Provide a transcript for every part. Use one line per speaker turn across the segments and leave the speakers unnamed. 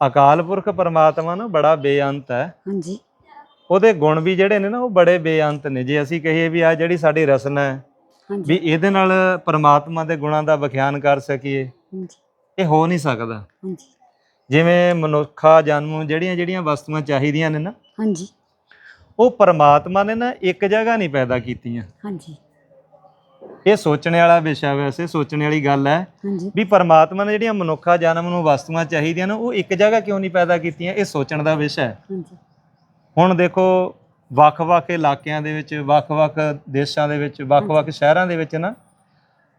ਅਕਾਲ ਪੁਰਖ ਪਰਮਾਤਮਾ ਨਾ ਬੜਾ ਬੇਅੰਤ ਹੈ।
ਹਾਂਜੀ।
ਉਹਦੇ ਗੁਣ ਵੀ ਜਿਹੜੇ ਨੇ ਨਾ ਉਹ ਬੜੇ ਬੇਅੰਤ ਨੇ। ਜੇ ਅਸੀਂ ਕਹੀਏ ਵੀ ਆ ਜਿਹੜੀ ਸਾਡੀ ਰਸਨਾ ਹੈ ਵੀ ਇਹਦੇ ਨਾਲ ਪਰਮਾਤਮਾ ਦੇ ਗੁਣਾਂ ਦਾ ਵਿਖਿਆਨ ਕਰ ਸਕੀਏ
ਹਾਂਜੀ।
ਇਹ ਹੋ ਨਹੀਂ ਸਕਦਾ।
ਹਾਂਜੀ।
ਜਿਵੇਂ ਮਨੁੱਖਾ ਜਨਮ ਜਿਹੜੀਆਂ ਜਿਹੜੀਆਂ ਵਸਤੂਆਂ ਚਾਹੀਦੀਆਂ ਨੇ ਨਾ
ਹਾਂਜੀ।
ਉਹ ਪਰਮਾਤਮਾ ਨੇ ਨਾ ਇੱਕ ਜਗ੍ਹਾ ਨਹੀਂ ਪੈਦਾ ਕੀਤੀਆਂ।
ਹਾਂਜੀ।
ਇਹ ਸੋਚਣ ਵਾਲਾ ਵਿਸ਼ਾ ਵੈਸੇ ਸੋਚਣ ਵਾਲੀ ਗੱਲ ਹੈ
ਹਾਂਜੀ।
ਵੀ ਪਰਮਾਤਮਾ ਨੇ ਜਿਹੜੀਆਂ ਮਨੁੱਖਾ ਜਨਮ ਨੂੰ ਵਸਤੂਆਂ ਚਾਹੀਦੀਆਂ ਨੇ ਉਹ ਇੱਕ ਜਗ੍ਹਾ ਕਿਉਂ ਨਹੀਂ ਪੈਦਾ ਕੀਤੀਆਂ? ਇਹ ਸੋਚਣ ਦਾ ਵਿਸ਼ਾ ਹੈ।
ਹਾਂਜੀ।
ਹੁਣ ਦੇਖੋ ਵੱਖ-ਵੱਖ ਇਲਾਕਿਆਂ ਦੇ ਵਿੱਚ ਵੱਖ-ਵੱਖ ਦੇਸ਼ਾਂ ਦੇ ਵਿੱਚ ਵੱਖ-ਵੱਖ ਸ਼ਹਿਰਾਂ ਦੇ ਵਿੱਚ ਨਾ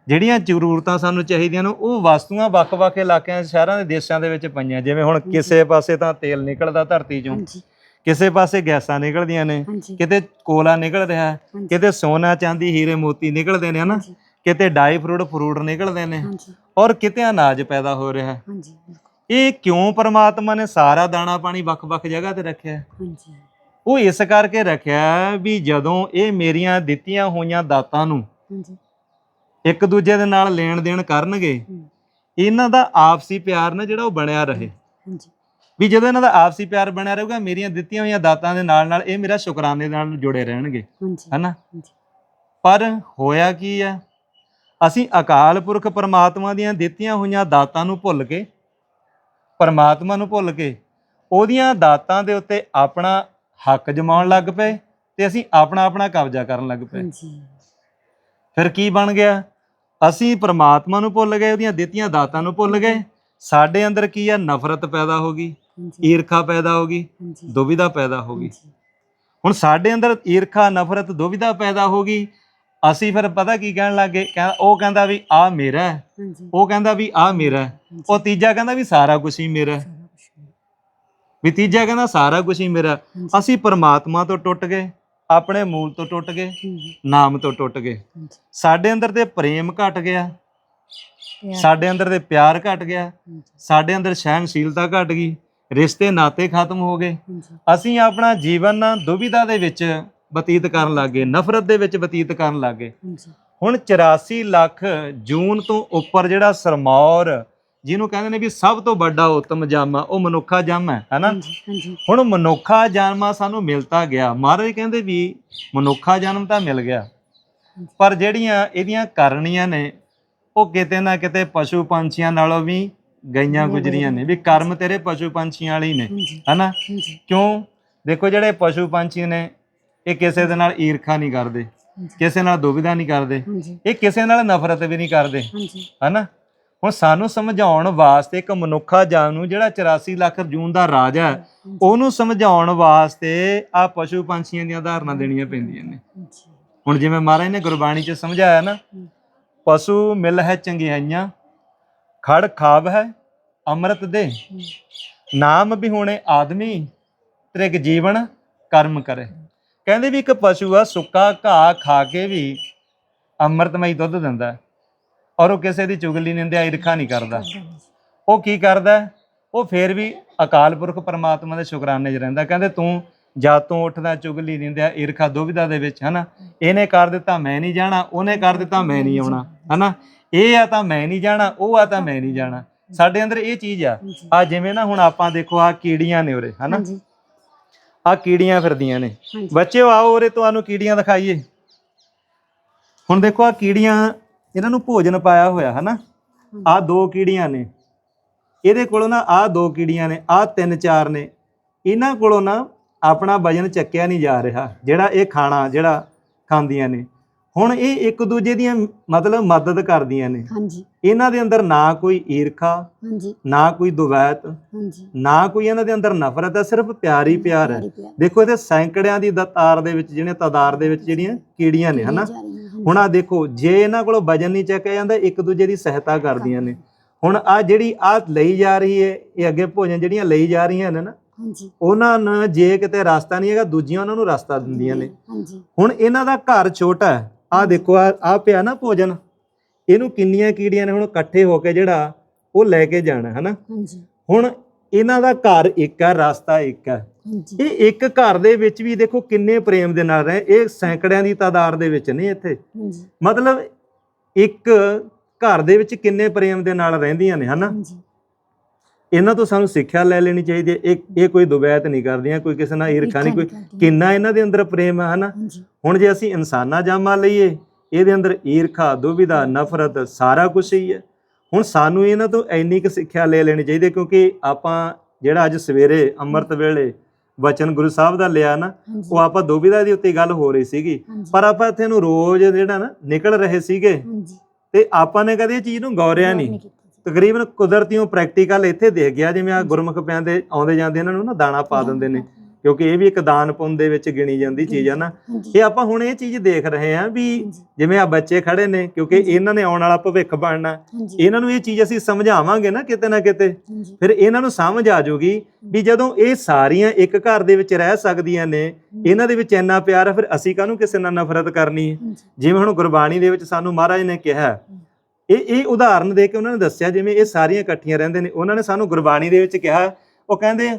ਜਿਹੜੀਆਂ ਜ਼ਰੂਰਤਾਂ ਸਾਨੂੰ ਚਾਹੀਦੀਆਂ ਨੇ ਉਹ ਵਸਤੂਆਂ ਵੱਖ-ਵੱਖ ਇਲਾਕਿਆਂ ਸ਼ਹਿਰਾਂ ਦੇ ਦੇਸ਼ਾਂ ਦੇ ਵਿੱਚ ਪਈਆਂ। ਜਿਵੇਂ ਹੁਣ ਕਿਸੇ ਪਾਸੇ ਤਾਂ ਤੇਲ ਨਿਕਲਦਾ ਧਰਤੀ ਚੋਂ।
ਹਾਂਜੀ।
ਕਿਸੇ ਪਾਸੇ ਗੈਸਾਂ ਨਿਕਲਦੀਆਂ ਨੇ
ਹਾਂਜੀ।
ਕਿਤੇ ਕੋਲਾ ਨਿਕਲ ਰਿਹਾ ਹੈ,
ਹਾਂਜੀ।
ਕਿਤੇ ਸੋਨਾ ਚਾਂਦੀ ਹੀਰੇ ਮੋਤੀ ਨਿਕਲਦੇ ਨੇ ਹਨਾ
ਹਾਂਜੀ।
ਕਿਤੇ ਡਾਈ ਫਰੂਟ ਫਰੂਟ ਨਿਕਲਦੇ ਨੇ
ਹਾਂਜੀ।
ਔਰ ਕਿਤੇ ਅਨਾਜ ਪੈਦਾ ਹੋ ਰਿਹਾ। ਹੈ।
ਹਾਂਜੀ ਬਿਲਕੁਲ।
ਇਹ ਕਿਉਂ ਪਰਮਾਤਮਾ ਨੇ ਸਾਰਾ ਦਾਣਾ ਪਾਣੀ ਵੱਖ-ਵੱਖ ਜਗ੍ਹਾ ਤੇ ਰੱਖਿਆ? ਹੈ?
ਹਾਂਜੀ।
ਉਹ ਇਸ ਕਰਕੇ ਰੱਖਿਆ ਹੈ ਵੀ ਜਦੋਂ ਇਹ ਮੇਰੀਆਂ ਦਿੱਤੀਆਂ ਹੋਈਆਂ ਦਾਤਾਂ ਨੂੰ
ਹਾਂਜੀ।
ਇੱਕ ਦੂਜੇ ਦੇ ਨਾਲ ਲੈਣ ਦੇਣ ਕਰਨਗੇ
ਹਮ,
ਇਹਨਾਂ ਦਾ ਆਪਸੀ ਪਿਆਰ ਨਾ ਜਿਹੜਾ ਉਹ ਬਣਿਆ ਰਹੇ।
ਹਾਂਜੀ।
ਵੀ ਜਦੋਂ ਇਹਨਾਂ ਦਾ ਆਪਸੀ ਪਿਆਰ ਬਣਿਆ ਰਹੂਗਾ ਮੇਰੀਆਂ ਦਿੱਤੀਆਂ ਹੋਈਆਂ ਦਾਤਾਂ ਦੇ ਨਾਲ ਨਾਲ ਇਹ ਮੇਰਾ ਸ਼ੁਕਰਾਨੇ ਨਾਲ ਜੁੜੇ ਰਹਿਣਗੇ। ਹਨਾ? ਪਰ ਹੋਇਆ ਕੀ ਆ? ਅਸੀਂ ਅਕਾਲ ਪੁਰਖ ਪਰਮਾਤਮਾ ਦੀਆਂ ਦਿੱਤੀਆਂ ਹੋਈਆਂ ਦਾਤਾਂ ਨੂੰ ਭੁੱਲ ਕੇ ਪਰਮਾਤਮਾ ਨੂੰ ਭੁੱਲ ਕੇ ਉਹਦੀਆਂ ਦਾਤਾਂ ਦੇ ਉੱਤੇ ਆਪਣਾ ਹੱਕ ਜਮਾਉਣ ਲੱਗ ਪਏ ਤੇ ਅਸੀਂ ਆਪਣਾ ਆਪਣਾ ਕਬਜ਼ਾ ਕਰਨ ਲੱਗ ਪਏ। ਫਿਰ ਕੀ ਬਣ ਗਿਆ? ਅਸੀਂ ਪ੍ਰਮਾਤਮਾ ਨੂੰ ਭੁੱਲ ਗਏ ਉਹਦੀਆਂ ਦਿੱਤੀਆਂ ਦਾਤਾਂ ਨੂੰ ਭੁੱਲ ਗਏ। ਸਾਡੇ ਅੰਦਰ ਕੀ ਆ? ਨਫ਼ਰਤ ਪੈਦਾ ਹੋ ਗਈ। ਈਰਖਾ ਪੈਦਾ ਹੋ ਗਈ ਦੁਵਿਧਾ ਪੈਦਾ ਹੋ ਗਈ। ਹੁਣ ਸਾਡੇ ਅੰਦਰ ਈਰਖਾ ਨਫ਼ਰਤ ਦੁਵਿਧਾ ਪੈਦਾ ਹੋ ਗਈ। ਅਸੀਂ ਫਿਰ ਪਤਾ ਕੀ ਕਹਿਣ ਲੱਗੇ? ਕਹਿੰਦਾ ਉਹ ਕਹਿੰਦਾ ਵੀ ਆ ਮੇਰਾ ਉਹ ਕਹਿੰਦਾ ਵੀ ਆ ਮੇਰਾ ਹੈ। ਉਹ ਤੀਜਾ ਕਹਿੰਦਾ ਵੀ ਸਾਰਾ ਕੁਝ ਹੀ ਮੇਰਾ ਵੀ ਤੀਜਾ ਕਹਿੰਦਾ ਸਾਰਾ ਕੁਝ ਹੀ ਮੇਰਾ ਅਸੀਂ ਪਰਮਾਤਮਾ ਤੋਂ ਟੁੱਟ ਗਏ ਆਪਣੇ ਮੂਲ ਤੋਂ ਟੁੱਟ ਗਏ ਨਾਮ ਤੋਂ ਟੁੱਟ ਗਏ। ਸਾਡੇ ਅੰਦਰ ਤੇ ਪ੍ਰੇਮ ਘਟ ਗਿਆ। ਸਾਡੇ ਅੰਦਰ ਦੇ ਪਿਆਰ ਘਟ ਗਿਆ। ਸਾਡੇ ਅੰਦਰ ਸਹਿਨਸ਼ੀਲਤਾ ਘਟ ਗਈ। ਰਿਸ਼ਤੇ ਨਾਤੇ ਖਤਮ ਹੋ ਗਏ। ਅਸੀਂ ਆਪਣਾ ਜੀਵਨ ਨਾ ਦੁਵਿਧਾ ਦੇ ਵਿੱਚ ਬਤੀਤ ਕਰਨ ਲੱਗੇ ਨਫ਼ਰਤ ਦੇ ਵਿੱਚ ਬਤੀਤ ਕਰਨ ਲੱਗੇ ਹੁਣ 84 ਲੱਖ ਜੂਨ ਤੋਂ ਉੱਪਰ ਜਿਹੜਾ ਸਰਮੌਰ ਜਿਹਨੂੰ ਕਹਿੰਦੇ ਨੇ ਵੀ ਸਭ ਤੋਂ ਵੱਡਾ ਉੱਤਮ ਜੰਮ ਆ ਉਹ ਮਨੁੱਖਾ ਜੰਮ ਹੈ ਹਨਾ ਹੁਣ ਮਨੁੱਖਾ ਜਨਮ ਸਾਨੂੰ ਮਿਲਤਾ ਗਿਆ। ਮਹਾਰਾਜ ਕਹਿੰਦੇ ਵੀ ਮਨੁੱਖਾ ਜਨਮ ਤਾਂ ਮਿਲ ਗਿਆ। ਪਰ ਜਿਹੜੀਆਂ ਇਹਦੀਆਂ ਕਰਨੀਆਂ ਨੇ ਉਹ ਕਿਤੇ ਨਾ ਕਿਤੇ ਪਸ਼ੂ ਪੰਛੀਆਂ ਨਾਲੋਂ ਵੀ ਗਈਆਂ ਗੁਜਰੀਆਂ ਨੇ ਵੀ ਕਰਮ ਤੇਰੇ ਪਸ਼ੂ ਪੰਛੀਆਂ ਵਾਲੇ ਹੀ ਨੇ ਹਨਾ? ਕਿਉਂ? ਦੇਖੋ ਜਿਹੜੇ ਪਸ਼ੂ ਪੰਛੀ ਨੇ ਇਹ ਕਿਸੇ ਦੇ ਨਾਲ ਈਰਖਾ ਨਹੀਂ ਕਰਦੇ ਕਿਸੇ ਨਾਲ ਦੁਵਿਧਾ ਨਹੀਂ ਕਰਦੇ ਇਹ ਕਿਸੇ ਨਾਲ ਨਫ਼ਰਤ ਵੀ ਨਹੀਂ ਕਰਦੇ ਹਨਾ? ਹੁਣ ਸਾਨੂੰ ਸਮਝਾਉਣ ਵਾਸਤੇ ਇੱਕ ਮਨੁੱਖਾ ਜਾਨ ਨੂੰ ਜਿਹੜਾ 84 ਲੱਖ ਅਰਜੂਨ ਦਾ ਰਾਜਾ ਹੈ ਉਹਨੂੰ ਸਮਝਾਉਣ ਵਾਸਤੇ ਆ ਪਸ਼ੂ ਪੰਛੀਆਂ ਦੀਆਂ ਉਦਾਹਰਨਾਂ ਦੇਣੀਆਂ ਪੈਂਦੀਆਂ ਨੇ। ਹੁਣ ਜਿਵੇਂ ਮਹਾਰਾਜ ਨੇ ਗੁਰਬਾਣੀ 'ਚ ਸਮਝਾਇਆ ਨਾ ਪਸ਼ੂ ਮਿਲ ਹੈ ਚੰਗਿਆਈਆਂ ਖੜ ਖਾਬ ਹੈ ਅੰਮ੍ਰਿਤ ਦੇ। ਨਾਮ ਵੀ ਬਿਹੁਣੇ ਆਦਮੀ, ਤ੍ਰਿਗ ਜੀਵਨ ਕਰਮ ਕਰੇ। ਕਹਿੰਦੇ ਵੀ ਇੱਕ ਪਸ਼ੂ ਆ, ਸੁੱਕਾ ਘਾਹ ਖਾ ਕੇ ਵੀ ਅੰਮ੍ਰਿਤਮਈ ਦੁੱਧ ਦਿੰਦਾ ਔਰ ਉਹ ਕਿਸੇ ਦੀ ਚੁਗਲੀ ਨਿੰਦਿਆ, ਈਰਖਾ ਨਹੀਂ ਕਰਦਾ। ਉਹ ਕੀ ਕਰਦਾ ਉਹ ਫੇਰ ਵੀ ਅਕਾਲ ਪੁਰਖ ਪਰਮਾਤਮਾ ਦੇ ਸ਼ੁਕਰਾਨੇ 'ਚ ਰਹਿੰਦਾ ਕਹਿੰਦੇ ਤੂੰ ਜਦ ਤੋਂ ਉੱਠਦਾ ਚੁਗਲੀ ਨਿੰਦਿਆ ਈਰਖਾ ਦੁਵਿਧਾ ਦੇ ਵਿੱਚ ਹਨਾ? ਇਹਨੇ ਕਰ ਦਿੱਤਾ ਮੈਂ ਨਹੀਂ ਜਾਣਾ ਉਹਨੇ ਕਰ ਦਿੱਤਾ ਮੈਂ ਨਹੀਂ ਆਉਣਾ ਹਨਾ? ਇਹ ਆ ਤਾਂ ਮੈਂ ਨਹੀਂ ਜਾਣਾ ਉਹ ਆ ਤਾਂ ਮੈਂ ਨਹੀਂ ਜਾਣਾ। ਸਾਡੇ ਅੰਦਰ ਇਹ ਚੀਜ਼ ਆ। ਆ ਜਿਵੇਂ ਨਾ ਹੁਣ ਆਪਾਂ ਦੇਖੋ ਆ ਕੀੜੀਆਂ ਨੇ ਉਰੇ ਹਨਾ? ਆ ਕੀੜੀਆਂ ਫਿਰਦੀਆਂ ਨੇ। ਬੱਚਿਓ ਆਓ ਉਰੇ ਤੁਹਾਨੂੰ ਕੀੜੀਆਂ ਦਿਖਾਈਏ। ਹੁਣ ਦੇਖੋ ਆ ਕੀੜੀਆਂ ਇਹਨਾਂ ਨੂੰ ਭੋਜਨ ਪਾਇਆ ਹੋਇਆ ਹਨਾ? ਆ ਦੋ ਕੀੜੀਆਂ ਨੇ। ਇਹਦੇ ਕੋਲੋਂ ਨਾ ਆ ਦੋ ਕੀੜੀਆਂ ਨੇ ਆ ਤਿੰਨ ਚਾਰ ਨੇ। ਇਹਨਾਂ ਕੋਲੋਂ ਨਾ ਆਪਣਾ ਵਜਨ ਚੱਕਿਆ ਨਹੀਂ ਜਾ ਰਿਹਾ ਜਿਹੜਾ ਇਹ ਖਾਣਾ ਜਿਹੜਾ ਖਾਂਦੀਆਂ ਨੇ। ਹੁਣ ਇਹ ਇੱਕ ਦੂਜੇ ਦੀਆਂ ਮਤਲਬ ਮਦਦ ਕਰਦੀਆਂ ਨੇ।
ਹਾਂਜੀ।
ਇਹਨਾਂ ਦੇ ਅੰਦਰ ਨਾ ਕੋਈ ਈਰਖਾ
ਹਾਂਜੀ।
ਨਾ ਕੋਈ ਦੁਵੈਤ
ਹਾਂਜੀ।
ਨਾ ਕੋਈ ਇਹਨਾਂ ਦੇ ਅੰਦਰ ਨਫ਼ਰਤ ਹੈ ਸਿਰਫ ਪਿਆਰ ਹੀ। ਪਿਆਰ ਹੈ ਦੇਖੋ ਇਹਦੇ ਸੈਂਕੜਿਆਂ ਦੀ ਦਤਾਰ ਦੇ ਵਿੱਚ ਜਿਹੜੀਆਂ ਤਾਦਾਰ ਦੇ ਵਿੱਚ ਜਿਹੜੀਆਂ ਕੀੜੀਆਂ ਨੇ ਹਨਾ। ਹੁਣ ਆ ਦੇਖੋ ਜੇ ਇਹਨਾਂ ਕੋਲੋਂ ਵਜਨ ਨਹੀਂ ਚੱਕਿਆ ਜਾਂਦਾ ਇੱਕ ਦੂਜੇ ਦੀ ਸਹਾਇਤਾ ਕਰਦੀਆਂ ਨੇ। ਹੁਣ ਆ ਜਿਹੜੀ ਆ ਲਈ ਜਾ ਰਹੀ ਹੈ ਇਹ ਅੱਗੇ ਭੋਜਨ ਜਿਹੜੀਆਂ ਲਈ ਜਾ ਰਹੀਆਂ ਨੇ ਨਾ
ਹਾਂਜੀ।
ਉਹਨਾਂ ਨੂੰ ਜੇ ਕਿਤੇ ਰਸਤਾ ਨਹੀਂ ਹੈਗਾ ਦੂਜੀਆਂ ਉਹਨਾਂ ਨੂੰ ਰਸਤਾ ਦਿੰਦੀਆਂ ਨੇ।
ਹਾਂਜੀ।
ਹੁਣ ਇਹਨਾਂ ਦਾ ਘਰ ਛੋਟਾ ਹੈ। ਆ ਦੇਖੋ ਆ ਆ ਪਿਆ ਨਾ ਭੋਜਨ। ਇਹਨੂੰ ਕਿੰਨੀਆਂ ਕੀੜੀਆਂ ਨੇ ਹੁਣ ਇਕੱਠੇ ਹੋ ਕੇ ਜਿਹੜਾ ਉਹ ਲੈ ਕੇ ਜਾਣਾ ਹਨਾ?
ਹਾਂਜੀ।
ਹੁਣ ਇਹਨਾਂ ਦਾ ਘਰ ਇੱਕ ਹੈ ਰਸਤਾ ਇੱਕ ਹੈ।
ਹਾਂਜੀ।
ਇਹ ਇੱਕ ਘਰ ਦੇ ਵਿੱਚ ਵੀ ਦੇਖੋ ਕਿੰਨੇ ਪ੍ਰੇਮ ਦੇ ਨਾਲ ਰਹੇ। ਇਹ ਸੈਂਕੜਿਆਂ ਦੀ ਤਾਦਾਦ ਦੇ ਵਿੱਚ ਨਹੀਂ ਇੱਥੇ।
ਹਾਂਜੀ।
ਮਤਲਬ ਇੱਕ ਘਰ ਦੇ ਵਿੱਚ ਕਿੰਨੇ ਪ੍ਰੇਮ ਦੇ ਨਾਲ ਰਹਿੰਦੀਆਂ ਨੇ ਹਨਾ?
ਹਾਂਜੀ।
ਇਹਨਾਂ ਤੋਂ ਸਾਨੂੰ ਸਿੱਖਿਆ ਲੈ ਲੈਣੀ ਚਾਹੀਦੀ ਹੈ। ਇਹ ਇਹ ਕੋਈ ਦੁਬੈਤ ਨਹੀਂ ਕਰਦੀਆਂ ਕੋਈ ਕਿਸੇ ਨਾਲ ਈਰਖਾ ਨਹੀਂ ਕੋਈ ਕਿੰਨਾ ਇਹਨਾਂ ਦੇ ਅੰਦਰ ਪ੍ਰੇਮ ਹੈ ਹਨਾ? ਹੁਣ ਜੇ ਅਸੀਂ ਇਨਸਾਨਾ ਜਾਮਾ ਲਈਏ ਇਹਦੇ ਅੰਦਰ ਈਰਖਾ ਦੁਬਿਧਾ ਨਫ਼ਰਤ ਸਾਰਾ ਕੁਝ ਹੀ ਹੈ। ਹੁਣ ਸਾਨੂੰ ਇਹਨਾਂ ਤੋਂ ਇੰਨੀ ਕੁ ਸਿੱਖਿਆ ਲੈ ਲੈਣੀ ਚਾਹੀਦੀ ਕਿਉਂਕਿ ਆਪਾਂ ਜਿਹੜਾ ਅੱਜ ਸਵੇਰੇ ਅੰਮ੍ਰਿਤ ਵੇਲੇ ਵਚਨ ਗੁਰੂ ਸਾਹਿਬ ਦਾ ਲਿਆ ਨਾ ਉਹ ਆਪਾਂ ਦੁਬਿਧਾ ਦੀ ਉੱਤੇ ਗੱਲ ਹੋ ਰਹੀ ਸੀਗੀ। ਪਰ ਆਪਾਂ ਇੱਥੇ ਨੂੰ ਰੋਜ਼ ਜਿਹੜਾ ਨਾ ਨਿਕਲ ਰਹੇ ਸੀਗੇ ਤੇ ਆਪਾਂ ਨੇ ਕਦੇ ਇਹ ਚੀਜ਼ ਨੂੰ ਗੌਰਿਆ ਨਹੀਂ। ਤਕਰੀਬਨ ਕੁਦਰਤੀਓ ਪ੍ਰੈਕਟੀਕਲ ਇੱਥੇ ਦੇਖ ਗਿਆ ਜਿਵੇਂ ਆ ਗੁਰਮੁਖ ਪਿਆਂਦੇ ਆਉਂਦੇ ਜਾਂਦੇ ਇਹਨਾਂ ਨੂੰ ਨਾ ਦਾਣਾ ਪਾ ਦਿੰਦੇ ਨੇ ਕਿਉਂਕਿ ਇਹ ਵੀ ਇੱਕ ਦਾਨ ਪੁੰਨ ਦੇ ਵਿੱਚ ਗਿਣੀ ਜਾਂਦੀ ਚੀਜ਼ ਆ ਨਾ। ਇਹ ਆਪਾਂ ਹੁਣ ਇਹ ਚੀਜ਼ ਦੇਖ ਰਹੇ ਹਾਂ ਵੀ ਜਿਵੇਂ ਆ ਬੱਚੇ ਖੜੇ ਨੇ ਕਿਉਂਕਿ ਇਹਨਾਂ ਨੇ ਆਉਣ ਵਾਲਾ ਭਵਿੱਖ ਬਣਨਾ। ਇਹਨਾਂ ਨੂੰ ਇਹ ਚੀਜ਼ ਅਸੀਂ ਸਮਝਾਵਾਂਗੇ ਨਾ ਕਿਤੇ ਨਾ ਕਿਤੇ। ਫਿਰ ਇਹਨਾਂ ਨੂੰ ਸਮਝ ਆ ਜਾਊਗੀ ਵੀ ਜਦੋਂ ਇਹ ਸਾਰੀਆਂ ਇੱਕ ਘਰ ਦੇ ਵਿੱਚ ਰਹਿ ਸਕਦੀਆਂ ਨੇ ਇਹਨਾਂ ਦੇ ਵਿੱਚ ਇੰਨਾ ਪਿਆਰ ਹੈ ਫਿਰ ਅਸੀਂ ਕਾਹਨੂੰ ਕਿਸੇ ਨਾਲ ਨਫ਼ਰਤ ਕਰਨੀ ਹੈ? ਜਿਵੇਂ ਹੁਣ ਗੁਰਬਾਣੀ ਦੇ ਵਿੱਚ ਸਾਨੂੰ ਮਹਾਰਾਜ ਨੇ ਕਿਹਾ ਇਹ ਇਹ ਉਦਾਹਰਨ ਦੇ ਕੇ ਉਹਨਾਂ ਨੇ ਦੱਸਿਆ, ਜਿਵੇਂ ਇਹ ਸਾਰੀਆਂ ਇਕੱਠੀਆਂ ਰਹਿੰਦੇ ਨੇ, ਉਹਨਾਂ ਨੇ ਸਾਨੂੰ ਗੁਰਬਾਣੀ ਦੇ ਵਿੱਚ ਕਿਹਾ, ਉਹ ਕਹਿੰਦੇ,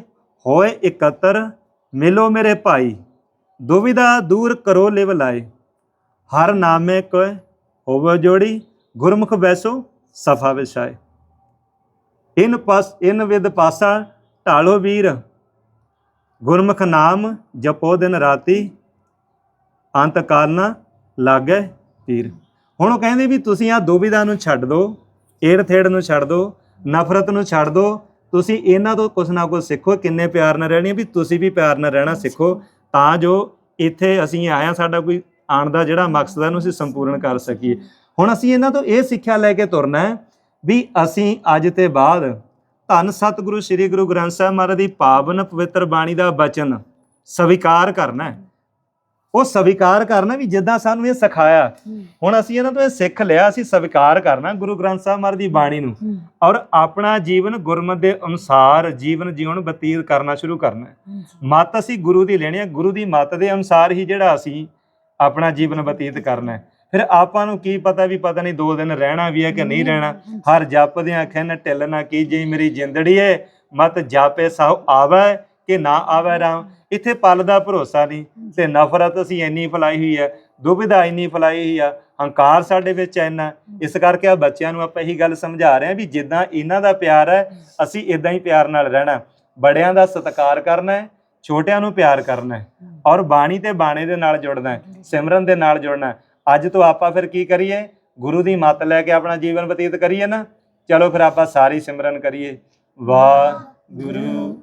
ਹੋਏ ਇਕੱਤਰ, ਮਿਲੋ ਮੇਰੇ ਭਾਈ ਦੁਵਿਧਾ ਦੂਰ ਕਰੋ ਲਿਵ ਲਾਏ, ਹਰ ਨਾਮੇ ਕੋ ਹੋਵੋ ਜੋੜੀ, ਗੁਰਮੁਖ ਵੈਸੋ ਸਫਾ ਵਿਛਾਏ। ਇਨ ਪਸ, ਇਨ ਵਿਦ ਪਾਸਾ ਢਾਲੋ ਵੀਰ, ਗੁਰਮੁਖ ਨਾਮ ਜਪੋ ਦਿਨ ਰਾਤੀ, ਅੰਤ ਕਾਲ ਲਾਗੇ ਪੀਰ ਹੁਣ ਉਹ ਕਹਿੰਦੇ ਵੀ ਤੁਸੀਂ ਆ ਦੁਬਿਧਾ ਨੂੰ ਛੱਡ ਦਿਓ ਏੜ ਥੇੜ ਨੂੰ ਛੱਡ ਦਿਓ ਨਫ਼ਰਤ ਨੂੰ ਛੱਡ ਦਿਓ ਤੁਸੀਂ ਇਹਨਾਂ ਤੋਂ ਕੁਛ ਨਾ ਕੁਛ ਸਿੱਖੋ, ਕਿੰਨੇ ਪਿਆਰ ਨਾਲ ਰਹਿਣੀ ਵੀ ਤੁਸੀਂ ਵੀ ਪਿਆਰ ਨਾਲ ਰਹਿਣਾ ਸਿੱਖੋ, ਤਾਂ ਜੋ ਇੱਥੇ ਅਸੀਂ ਆਇਆ ਸਾਡਾ ਕੋਈ ਆਉਣ ਦਾ ਜਿਹੜਾ ਮਕਸਦ ਹੈ ਨੂੰ ਅਸੀਂ ਸੰਪੂਰਨ ਕਰ ਸਕੀਏ। ਹੁਣ ਅਸੀਂ ਇਹਨਾਂ ਤੋਂ ਇਹ ਸਿੱਖਿਆ ਲੈ ਕੇ ਤੁਰਨਾ ਹੈ ਵੀ ਅਸੀਂ ਅੱਜ ਤੇ ਬਾਅਦ ਧੰਨ ਸਤਿਗੁਰੂ ਸ੍ਰੀ ਗੁਰੂ ਗ੍ਰੰਥ ਸਾਹਿਬ ਮਹਾਰਾਜ ਦੀ ਪਾਵਨ ਪਵਿੱਤਰ ਬਾਣੀ ਦਾ ਬਚਨ ਸਵੀਕਾਰ ਕਰਨਾ ਹੈ। ਉਹ ਸਵੀਕਾਰ ਕਰਨਾ ਵੀ ਜਿੱਦਾਂ ਸਾਨੂੰ ਇਹ ਸਿਖਾਇਆ।
ਹੂੰ,
ਹੁਣ ਅਸੀਂ ਇਹਨਾਂ ਤੋਂ ਇਹ ਸਿੱਖ ਲਿਆ ਅਸੀਂ ਸਵੀਕਾਰ ਕਰਨਾ ਗੁਰੂ ਗ੍ਰੰਥ ਸਾਹਿਬ ਮਹਾਰਾਜ ਦੀ ਬਾਣੀ ਨੂੰ।
ਹੂੰ,
ਔਰ ਆਪਣਾ ਜੀਵਨ ਗੁਰਮਤਿ ਦੇ ਅਨੁਸਾਰ ਜੀਵਨ ਜੀਵਨ ਬਤੀਤ ਕਰਨਾ ਸ਼ੁਰੂ ਕਰਨਾ ਹੈ। ਮਤ ਅਸੀਂ ਗੁਰੂ ਦੀ ਲੈਣੀ ਹੈ ਗੁਰੂ ਦੀ ਮਤ ਦੇ ਅਨੁਸਾਰ ਹੀ ਜਿਹੜਾ ਅਸੀਂ ਆਪਣਾ ਜੀਵਨ ਬਤੀਤ ਕਰਨਾ ਹੈ। ਫਿਰ ਆਪਾਂ ਨੂੰ ਕੀ ਪਤਾ ਵੀ ਪਤਾ ਨਹੀਂ ਦੋ ਦਿਨ ਰਹਿਣਾ ਵੀ ਹੈ ਕਿ ਨਹੀਂ ਰਹਿਣਾ। ਹਰ ਜਪਦੇ ਆਖੇ ਨ ਢਿੱਲ ਨਾ ਕੀਜੇ ਮੇਰੀ ਜਿੰਦੜੀ ਏ ਮਤ ਜਾਪੇ ਸਭ ਆਵੇ। ਕਿ ਨਾ ਆਵੇ ਰਾਮ ਇੱਥੇ ਪਲ ਦਾ ਭਰੋਸਾ ਨਹੀਂ ਤੇ ਨਫ਼ਰਤ ਅਸੀਂ ਇੰਨੀ ਫਲਾਈ ਹੋਈ ਹੈ ਦੁਬਿਧਾ ਇੰਨੀ ਫਲਾਈ ਹੋਈ ਆ ਹੰਕਾਰ ਸਾਡੇ ਵਿੱਚ ਇੰਨਾ ਇਸ ਕਰਕੇ ਆ ਬੱਚਿਆਂ ਨੂੰ ਆਪਾਂ ਇਹੀ ਗੱਲ ਸਮਝਾ ਰਹੇ ਹਾਂ ਵੀ ਜਿੱਦਾਂ ਇਹਨਾਂ ਦਾ ਪਿਆਰ ਹੈ ਅਸੀਂ ਇਦਾਂ ਹੀ ਪਿਆਰ ਨਾਲ ਰਹਿਣਾ ਬੜਿਆਂ ਦਾ ਸਤਿਕਾਰ ਕਰਨਾ ਹੈ ਛੋਟਿਆਂ ਨੂੰ ਪਿਆਰ ਕਰਨਾ ਹੈ ਔਰ ਬਾਣੀ ਤੇ ਬਾਣੇ ਦੇ ਨਾਲ ਜੁੜਨਾ ਹੈ ਸਿਮਰਨ ਦੇ ਨਾਲ ਜੁੜਨਾ ਹੈ। ਅੱਜ ਤੋਂ ਆਪਾਂ ਫਿਰ ਕੀ ਕਰੀਏ? ਗੁਰੂ ਦੀ ਮੱਤ ਲੈ ਕੇ ਆਪਣਾ ਜੀਵਨ ਬਤੀਤ ਕਰੀਏ ਨਾ? ਚਲੋ ਫਿਰ ਆਪਾਂ ਸਾਰੀ ਸਿਮਰਨ ਕਰੀਏ। ਵਾਹ ਗੁਰੂ